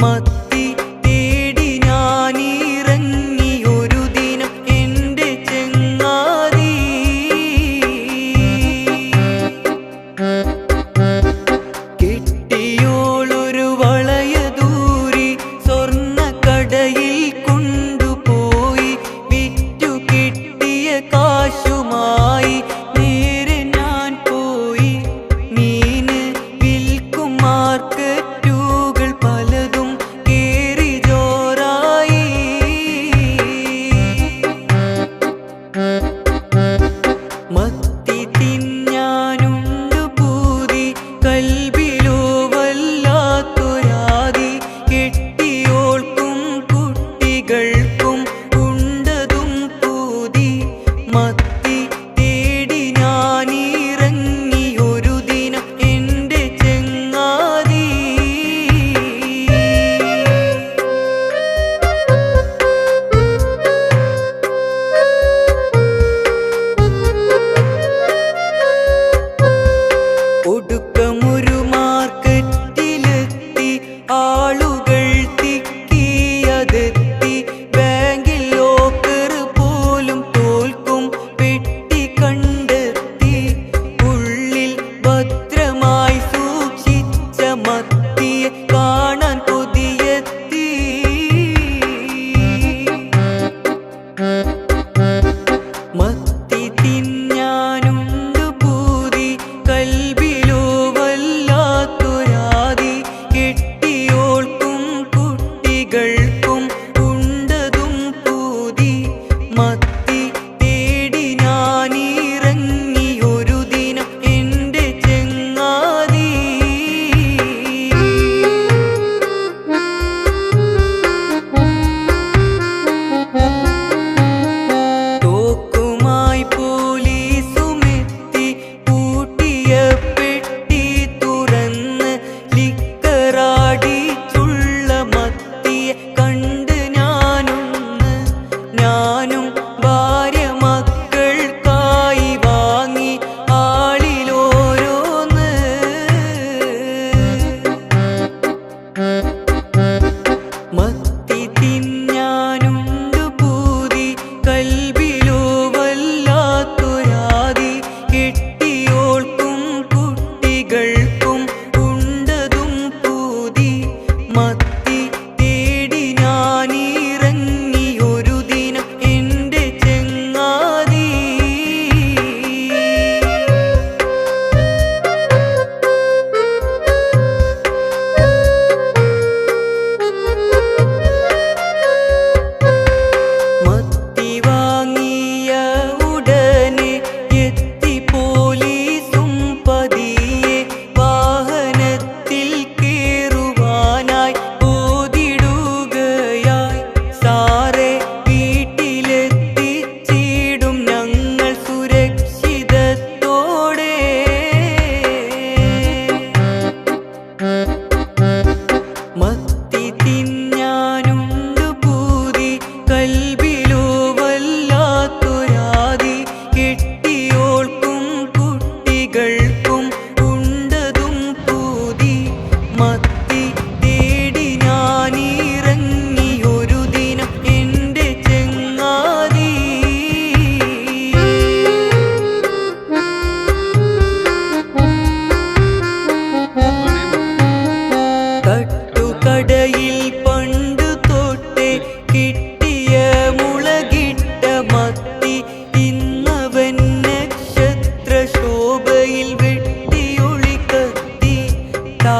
rahmat want മത്തി തേടി ഞാനിറങ്ങി ഒരു ദിനം എന്റെ ചെങ്ങാതി. തട്ടുകടയിൽ പണ്ട് തൊട്ടേ കിട്ടിയ മുളകിട്ട മത്തി ഇന്നവൻ നക്ഷത്ര ശോഭയിൽ വെട്ടിയൊളിക്കത്തി താ